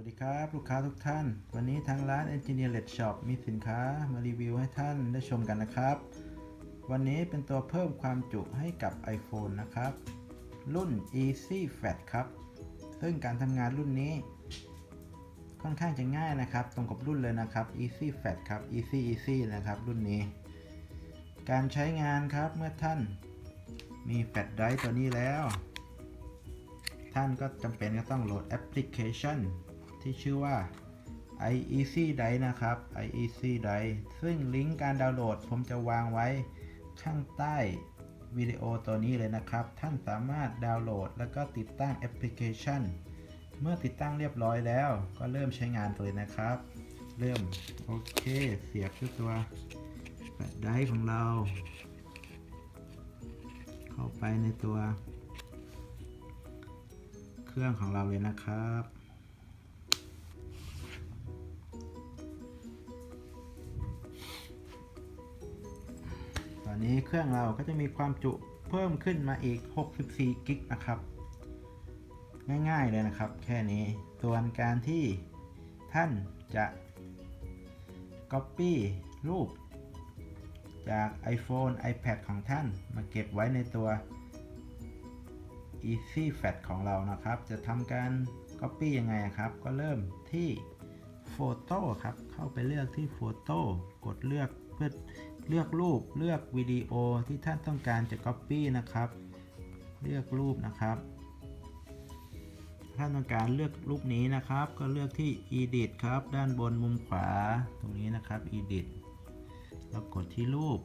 วัสดีครับ ลูกค้าทุกท่าน วันนี้ทางร้าน Engineer Let Shop มีสินค้ามารีวิวให้ท่านได้ชมกันนะครับ วันนี้เป็นตัวเพิ่มความจุให้กับ iPhone นะครับ รุ่น Easy Fat ครับ ซึ่งการทำงานรุ่นนี้ ค่อนข้างจะง่ายนะครับ ตรงกับรุ่นเลยนะครับ Easy Fat ครับ Easy Easy นะครับ รุ่นนี้ การใช้งานครับเมื่อท่านมี Fat Drive ตัวนี้แล้ว ท่านก็จำเป็นก็ต้องโหลดแอปพลิเคชัน ที่ชื่อว่า iEC Drive นะครับ iEC Drive ซึ่งลิงก์การดาวน์โหลดผมจะวางไว้ข้างใต้วิดีโอตัวนี้เลยนะครับ ท่านสามารถดาวน์โหลด แล้วก็ติดตั้งแอปพลิเคชัน เมื่อติดตั้งเรียบร้อยแล้ว ก็เริ่มใช้งานเลยนะครับ เริ่มโอเค เสียบที่ตัวแฟลชไดร์ของเรา เข้าไปในตัว เครื่องของเราเลยนะครับ นี้เครื่องเราก็จะมีความจุเพิ่มขึ้นมาอีก 64 กิกนะครับ ง่ายๆเลยนะครับ แค่นี้ ส่วนการที่ท่านจะ Copy รูป จาก iPhone iPad ของท่านมาเก็บไว้ในตัว Easy Fat ของเรานะครับ จะทำการ Copy ยังไงครับ ก็เริ่มที่ Photo ครับ เข้าไปเลือกที่ Photo กดเลือกเพื่อเลือกรูปเลือกวิดีโอที่ท่านต้องการจะ Copy นะครับ เลือกรูปนะครับท่านต้องการเลือกรูปนี้นะครับ ก็เลือกที่ Edit ครับ ด้านบนมุมขวาตรงนี้นะครับ Edit แล้วกดที่รูป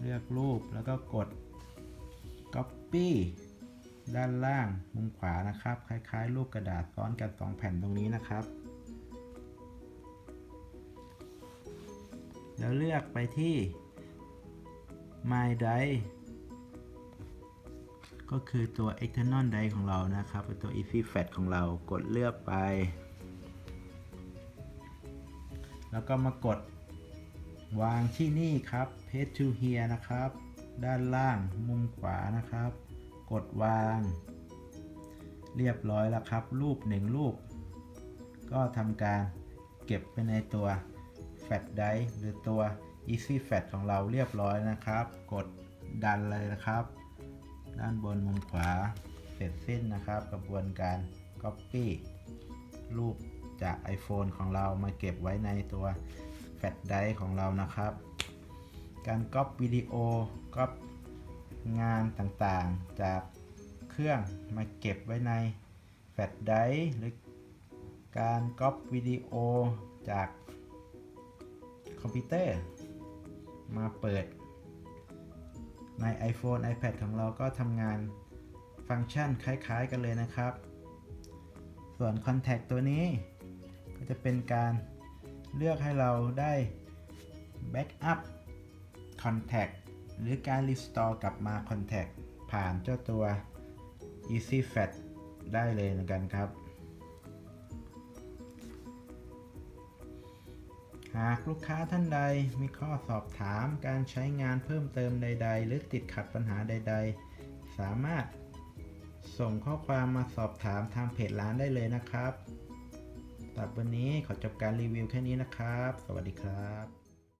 เลือกรูปแล้วก็กด Copy ด้านล่างมุมขวานะครับ คล้ายๆ รูปกระดาษซ้อนกัน 2 แผ่นตรงนี้นะครับ แล้วเลือกไปที่ My Drive ก็คือตัว external drive ของเรานะครับเป็นตัว easy fat ของเรากดเลือกไป แล้วก็มากดวางที่นี่ครับ paste to here นะครับ ด้านล่างมุมขวานะครับ กดวาง เรียบร้อยแล้วครับ รูปหนึ่งรูป ก็ทำการเก็บไปในตัว Fat Drive หรือตัว Easy Fat ของเราเรียบร้อยนะครับ กดดันเลยนะครับ ด้านบนมุมขวาเสร็จสิ้นนะครับ กระบวนการ Copy รูปจาก iPhone ของเรามาเก็บไว้ในตัว Fat Drive ของเรานะครับ การก๊อปวิดีโอก๊อป งานต่างๆ จากเครื่องมาเก็บไว้ในแฟลชไดรฟ์หรือการก๊อปวิดีโอจากคอมพิวเตอร์ มาเปิด ใน iPhone iPad ของเราก็ทำงานฟังก์ชันคล้ายๆกันเลยนะครับ ส่วน Contact ตัวนี้ ก็จะเป็นการเลือกให้เราได้ Backup Contact หรือการ Restore กลับมา Contact ผ่านเจ้าตัว Easy Fat ได้เลยเหมือนกันครับ หากลูกค้าท่านใดมีข้อสอบถามการใช้งานเพิ่มเติมใด ๆ หรือติดขัดปัญหาใด ๆ สามารถส่งข้อความมาสอบถามทางเพจร้านได้เลยนะครับสำหรับวันนี้ขอจบการรีวิวแค่นี้นะครับ สวัสดีครับ